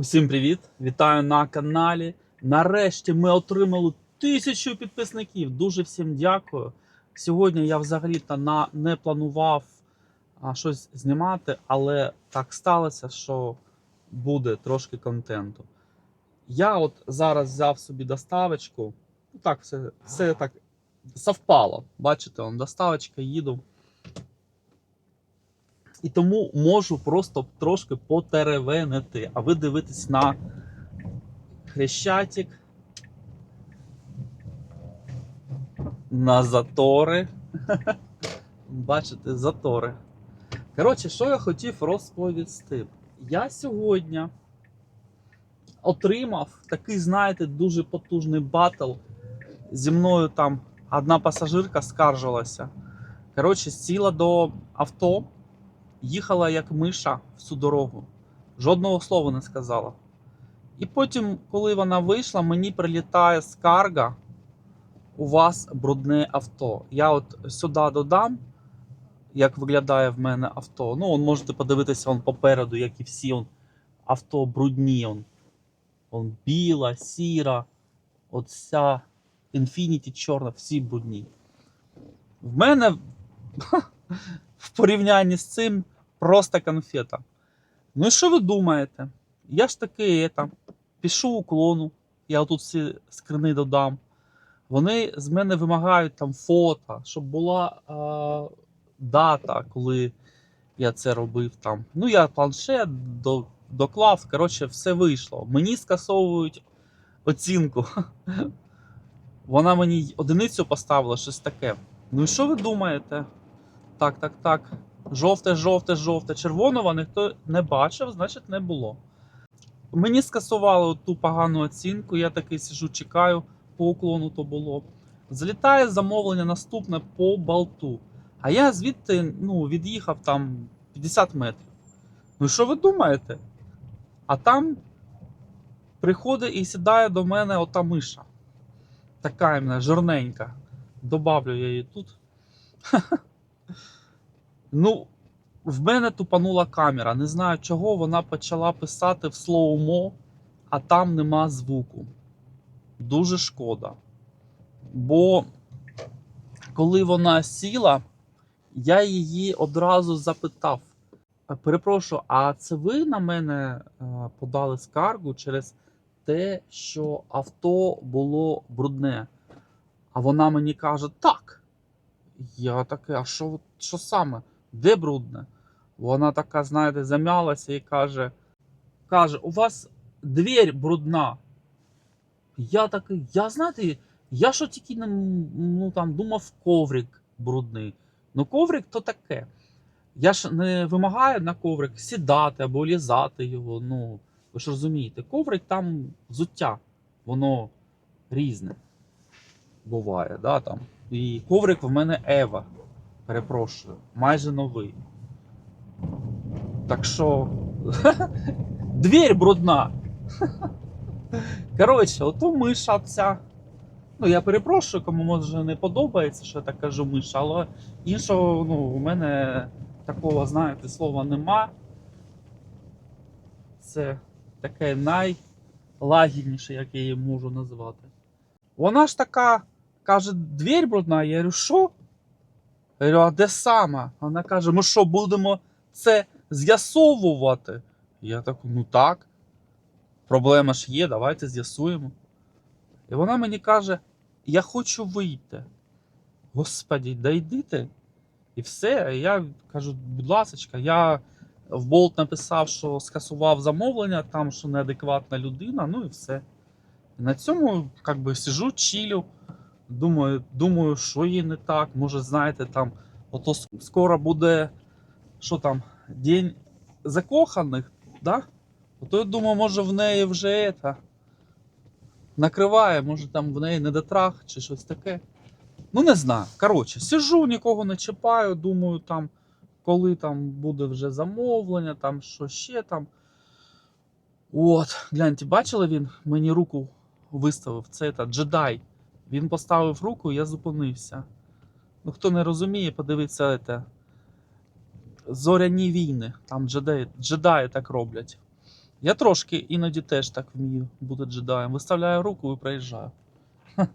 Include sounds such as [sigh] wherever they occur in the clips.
Усім привіт! Вітаю на каналі. Нарешті ми отримали тисячу підписників. Дуже всім дякую. Сьогодні я взагалі-то не планував щось знімати, але так сталося, що буде трошки контенту. Я от зараз взяв собі доставочку. Так, все, все так совпало. Бачите, он доставочка, їду. І тому можу просто трошки потеревенити. А ви дивитесь на хрещатик, на затори. [laughs] Бачите, затори. Коротше, що я хотів розповісти? Я сьогодні отримав такий, знаєте, дуже потужний батл. Зі мною там одна пасажирка скаржилася. Коротше, сіла до авто їхала як миша всю дорогу, жодного слова не сказала. І потім, коли вона вийшла, мені прилітає скарга. У вас брудне авто. Я от сюди додам, як виглядає в мене авто. Ну, он, можете подивитися он попереду, як і всі он, авто брудні. Он, он біла, сіра, от вся Infinity чорна, всі брудні. В мене в порівнянні з цим просто конфета. Ну і що ви думаєте? Я ж таки там, пишу уклону, я тут всі скрини додам. Вони з мене вимагають там фото, щоб була е, дата, коли я це робив там. Ну, я планшет до, доклав, коротше, все вийшло. Мені скасовують оцінку. [laughs] Вона мені одиницю поставила, щось таке. Ну і що ви думаєте? Так, так, так. Жовте, жовте, жовте. Червоного ніхто не бачив, значить не було. Мені скасували ту погану оцінку, я такий сижу, чекаю, по уклону то було. Злітає замовлення наступне по болту. А я звідти ну, від'їхав там 50 метрів. Ну що ви думаєте? А там приходить і сідає до мене ота миша. Така мене жирненька. Добавлю я її тут. [laughs] Ну, в мене тупанула камера. Не знаю чого вона почала писати в слоумо, а там нема звуку. Дуже шкода. Бо коли вона сіла, я її одразу запитав: перепрошую, а це ви на мене е, подали скаргу через те, що авто було брудне? А вона мені каже, так. Я таке, а що, що саме? Де брудне? Вона така, знаєте, зам'ялася і каже: каже, у вас двір брудна. Я такий, я знаєте, я що тільки ну, там, думав, коврик брудний. Ну, коврик то таке. Я ж не вимагаю на коврик сідати або лізати його. Ну, ви ж розумієте, коврик там взуття, воно різне буває. Да, там. І коврик в мене Ева. Перепрошую, майже новий. Так що. [laughs] Двір брудна. [laughs] Коротше, ото миша ця. Ну, я перепрошую, кому може не подобається, що я так кажу миша, але іншого, ну, у мене такого, знаєте, слова нема. Це таке найлагідніше, як я її можу назвати. Вона ж така каже, двір брудна. Я говорю, що? Я говорю, а де саме? Вона каже, ми що, будемо це з'ясовувати? Я так, ну так. Проблема ж є, давайте з'ясуємо. І вона мені каже: я хочу вийти. Господі, да йдите. І все. І я кажу, будь ласка, я в болт написав, що скасував замовлення, там що неадекватна людина, ну і все. І на цьому як би, сижу, чилю. Думаю, думаю, що їй не так. Може, знаєте, там ото скоро буде що там, День закоханих, да? Ото я думаю, може в неї вже это, накриває, може там в неї недотрах чи щось таке. Ну, не знаю. Коротше, сижу, нікого не чіпаю, думаю, там, коли там буде вже замовлення, там що ще там. От, гляньте, бачили він? Мені руку виставив. Це та, джедай. Він поставив руку, я зупинився. Ну, хто не розуміє, подивіться це. Зоряні війни. Там джедаї, джедаї так роблять. Я трошки іноді теж так вмію бути джедаєм. Виставляю руку і проїжджаю. [laughs]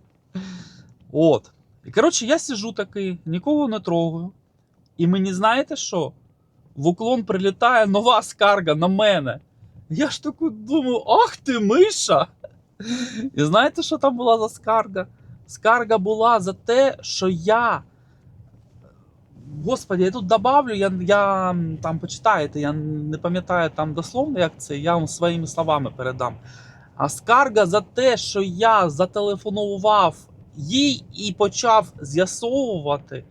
От. І коротше, я сижу такий, нікого не трогаю. І мені знаєте що? В уклон прилітає нова скарга на мене. Я ж таку думаю, ах ти миша! [laughs] І знаєте, що там була за скарга? Скарга була за те, що я. Господи, я тут добавлю, я, я там почитаєте, я не пам'ятаю там дословно, як це, я вам своїми словами передам. А скарга за те, що я зателефонував їй і почав з'ясовувати,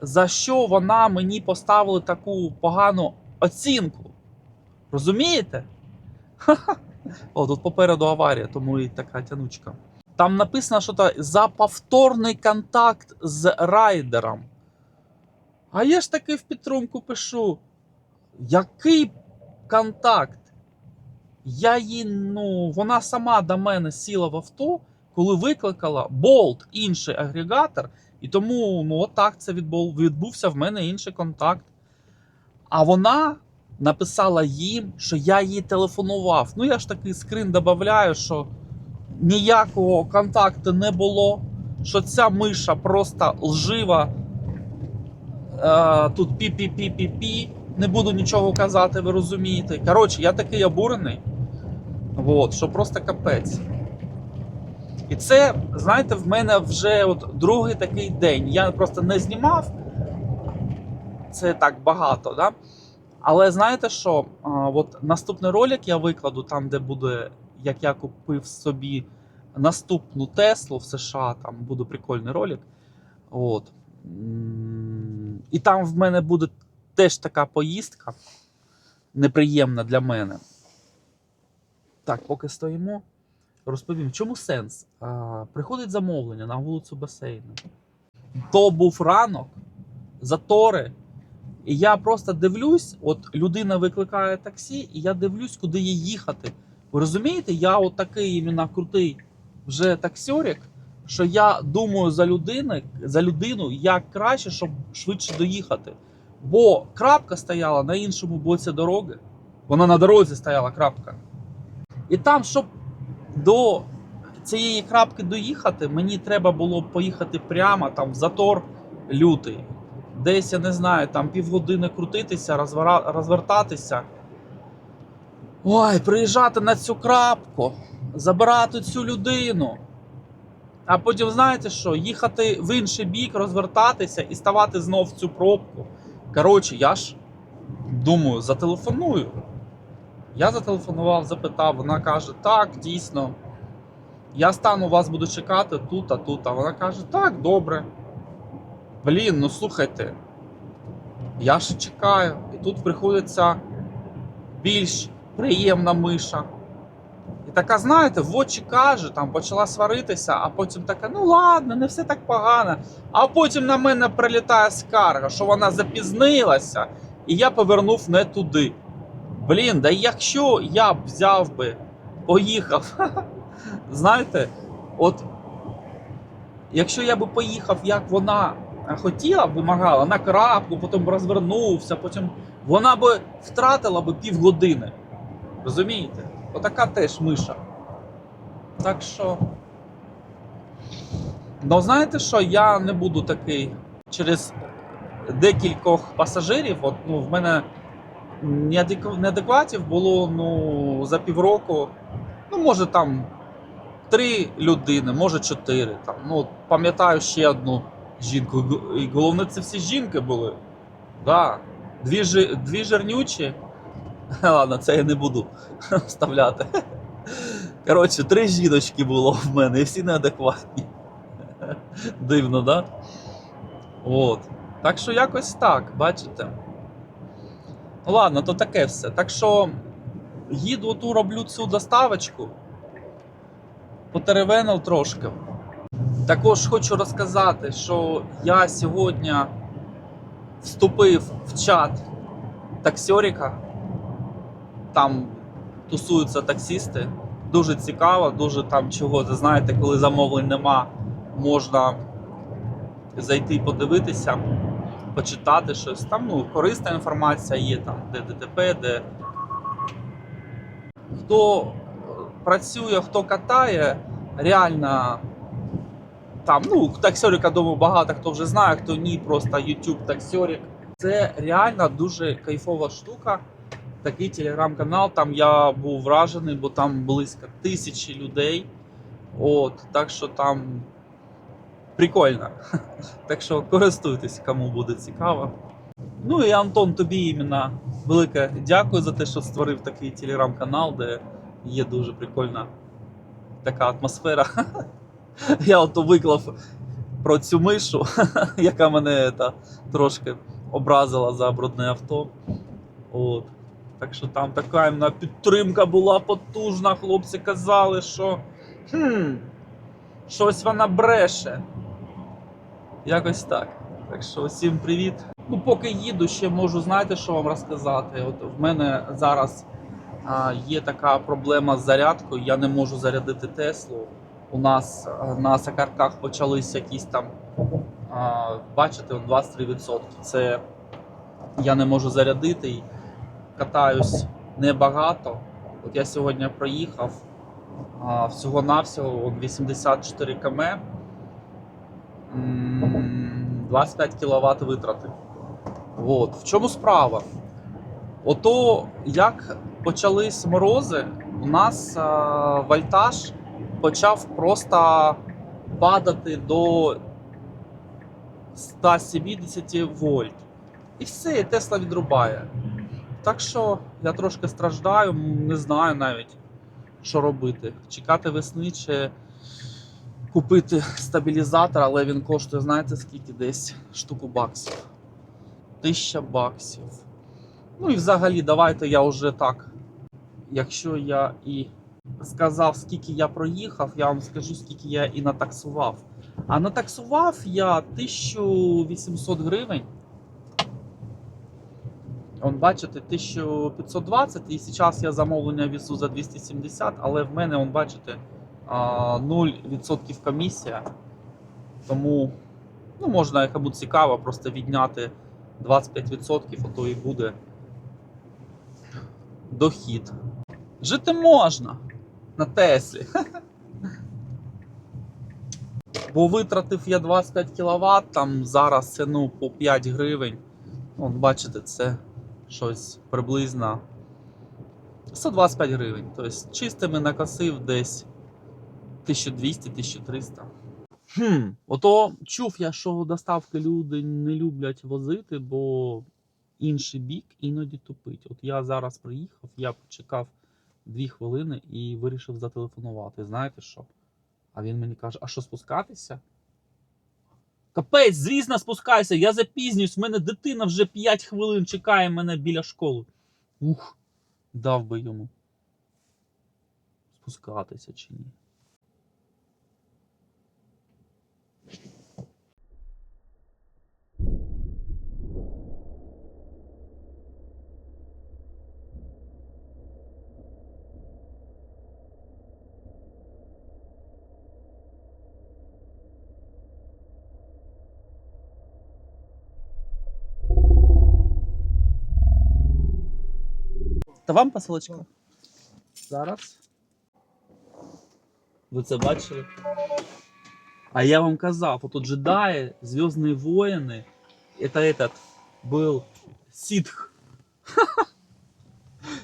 за що вона мені поставила таку погану оцінку. Розумієте? О, тут попереду аварія, тому і така тянучка. Там написано, що то за повторний контакт з райдером. А я ж таки в підтримку пишу. Який контакт? Я її, ну, вона сама до мене сіла в авто, коли викликала Bolt, інший агрегатор, і тому ну, отак це відбув, відбувся в мене інший контакт. А вона написала їм, що я їй телефонував. Ну, я ж такий скрин додаю, що ніякого контакту не було, що ця миша просто лжива. Е, тут пі-пі-пі-пі-пі. Не буду нічого казати, ви розумієте. Коротше, я такий обурений. От, що просто капець. І це, знаєте, в мене вже от другий такий день. Я просто не знімав. Це так багато, да? Але знаєте що? От наступний ролик я викладу там, де буде, як я купив собі наступну Теслу в США. Там буде прикольний ролик. От. І там в мене буде теж така поїздка неприємна для мене. Так, поки стоїмо, розповім, чому сенс? А, приходить замовлення на вулицю басейну. То був ранок, затори. І я просто дивлюсь, от людина викликає таксі, і я дивлюсь, куди їй їхати. Ви розумієте, я от такий іменно крутий вже таксьорик, що я думаю за людини, за людину, як краще, щоб швидше доїхати. Бо крапка стояла на іншому боці дороги. Вона на дорозі стояла крапка. І там, щоб до цієї крапки доїхати, мені треба було поїхати прямо там в затор лютий. Десь я не знаю, там півгодини крутитися, розвертатися. Ой, приїжджати на цю крапку, забирати цю людину. А потім, знаєте що, їхати в інший бік, розвертатися і ставати знов в цю пробку. Коротше, я ж думаю, зателефоную. Я зателефонував, запитав, вона каже, так, дійсно. Я стану вас буду чекати тут, а тут. А вона каже, так, добре. Блін, ну слухайте. Я ще чекаю. І тут приходиться більш приємна миша. І така, знаєте, в очі каже, там почала сваритися, а потім така, ну ладно, не все так погано. А потім на мене прилітає скарга, що вона запізнилася, і я повернув не туди. Блін, да якщо я б взяв би, поїхав, [laughs] знаєте, от якщо я би поїхав, як вона хотіла, вимагала на крапку, потім розвернувся, потім вона би втратила би півгодини. Розумієте? Отака теж миша. Так що. Ну, знаєте що, я не буду такий через декількох пасажирів. От, ну, в мене неадекватів було ну, за півроку. Ну, може там три людини, може чотири. Там. Ну, пам'ятаю ще одну жінку. І головне, це всі жінки були. Да. Дві, дві жирнючі. [laughs] Ладно, це я не буду [laughs] вставляти. Коротше, три жіночки було в мене, і всі неадекватні. [laughs] Дивно, да? От. Так що якось так, бачите? Ну ладно, то таке все. Так що їду ту роблю цю доставочку. Потеревенив трошки. Також хочу розказати, що я сьогодні вступив в чат таксьоріка. Там тусуються таксісти. Дуже цікаво, дуже там чого. Ви знаєте, коли замовлень нема, можна зайти подивитися, почитати щось. Там ну, корисна інформація є, там, де ДТП, де хто е, працює, хто катає, реально там, ну, таксьорика, думаю, багато хто вже знає, хто ні, просто YouTube таксьорик. Це реально дуже кайфова штука. Такий телеграм-канал, там я був вражений, бо там близько тисячі людей. От, так що там прикольно. [laughs] Так що користуйтесь, кому буде цікаво. Ну і Антон, тобі іменно велике дякую за те, що створив такий телеграм-канал, де є дуже прикольна така атмосфера. [laughs] Я ото виклав про цю мишу, [laughs] яка мене та, трошки образила за брудне авто. От. Так що там така іменно підтримка була потужна. Хлопці казали, що хм, щось вона бреше. Якось так. Так що всім привіт. Ну, поки їду, ще можу, знаєте, що вам розказати. От в мене зараз а, є така проблема з зарядкою. Я не можу зарядити Теслу. У нас на сакарках почались якісь там, а, бачите, 23%. Це я не можу зарядити катаюсь небагато. От я сьогодні проїхав всього-навсього 84 км. 25 кВт витрати. От. В чому справа? Ото як почались морози, у нас а, вольтаж почав просто падати до 170 вольт. І все, і Тесла відрубає. Так що я трошки страждаю, не знаю навіть, що робити. Чекати весни чи купити стабілізатор, але він коштує, знаєте, скільки десь штуку баксів. Тисяча баксів. Ну і взагалі, давайте я вже так. Якщо я і сказав, скільки я проїхав, я вам скажу, скільки я і натаксував. А натаксував я 1800 гривень. Он, бачите, 1520, і зараз я замовлення візу за 270, але в мене, он, бачите, 0% комісія. Тому ну, можна, кому цікаво, просто відняти 25%, а то і буде дохід. Жити можна на Теслі. [laughs] Бо витратив я 25 кВт, там зараз це ну, по 5 гривень. От бачите, це щось приблизно 125 гривень. Тобто чистими накосив десь 1200-1300. Хм, ото чув я, що доставки люди не люблять возити, бо інший бік іноді тупить. От я зараз приїхав, я почекав 2 хвилини і вирішив зателефонувати. Знаєте що? А він мені каже: а що спускатися? Капець, звісно, спускайся, я запізнююсь, в мене дитина вже 5 хвилин чекає мене біля школи. Ух, дав би йому. Спускатися чи ні. Та вам посилочка? Зараз. Ви це бачили? А я вам казав, тут джедаї, Зв'язні воїни, это этот был ситх. [laughs]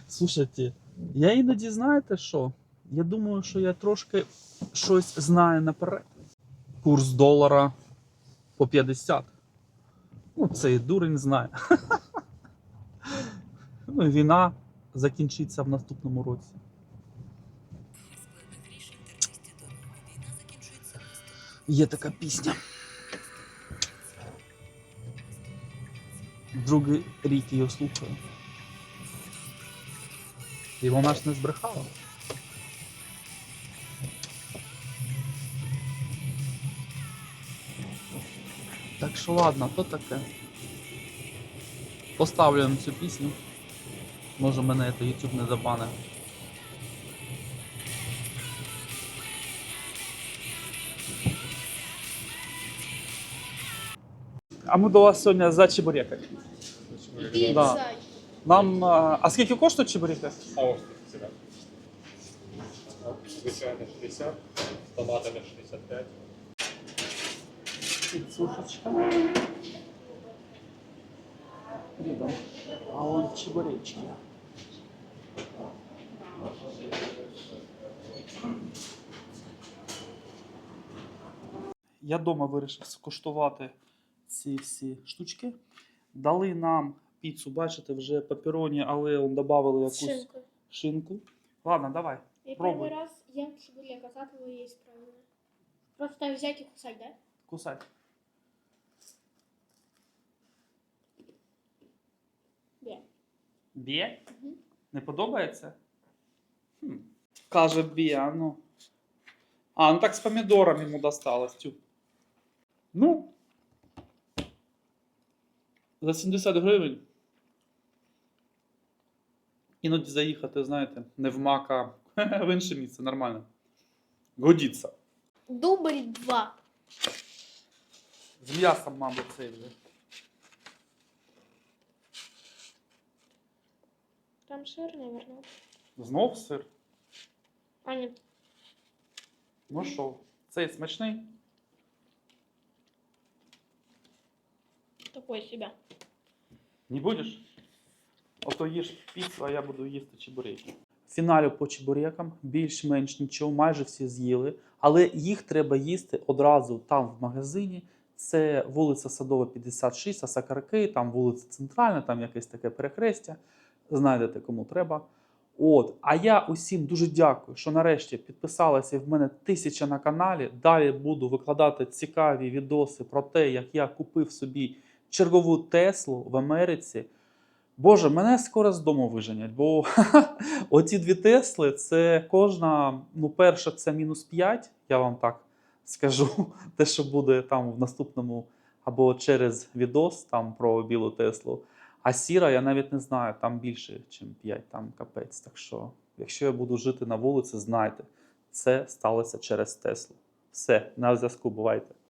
Слушайте, я іноді знаєте що? Я думаю, що я трошки щось знаю наперед. Курс долара по 50. Ну, цей дурень знає. [laughs] Ну, і війна закінчиться в наступному році. Є така пісня. Другий рік її слухаю. І вона ж не збрехала. Так що ладно, то таке. Поставлю їм цю пісню. Може мене це YouTube не забане. А ми до вас сьогодні за чебуреками. Да. Нам. А, а скільки коштують чебуреки? А ось ціна. Звичайно 60, з томатами 65. Підсушечка. Рядом. А чебуречки. Я вдома вирішив скуштувати ці всі штучки. Дали нам піцу, бачите, вже папероні, але он додали якусь Шинку. шинку. Ладно, давай. Я Пробуй. первый раз ем чебурек, а как его есть правильно? Просто взять и кусать, да? Кусай. Б'є? Не подобається? Хм. Каже б'є, а ну. А, ну так з помідором йому досталось. Тю. Ну. За 70 гривень. Іноді заїхати, знаєте, не в мака, а [laughs] в інше місце, нормально. Годіться. Дубль два. З м'ясом, мабуть, цей вже. Там сыр, наверное. Знов сир. А, нет. Ну що, цей смачний? Такой себя. Не будеш? Ото їж піцу, а я буду їсти чебуреки. Фіналю по чебурекам більш-менш нічого, майже всі з'їли. Але їх треба їсти одразу там в магазині. Це вулиця Садова, 56, а Сакарки, там вулиця Центральна, там якесь таке перехрестя. Знайдете кому треба. От, а я усім дуже дякую, що нарешті підписалися і в мене тисяча на каналі. Далі буду викладати цікаві відоси про те, як я купив собі чергову Теслу в Америці. Боже, мене скоро з дому виженять, бо [laughs] оці дві Тесли, це кожна, ну, перша, це мінус 5, я вам так скажу, [laughs] те, що буде там в наступному або через відос там про білу Теслу. А сіра, я навіть не знаю, там більше, ніж 5, там капець. Так що, якщо я буду жити на вулиці, знайте, це сталося через Теслу. Все, на зв'язку, бувайте.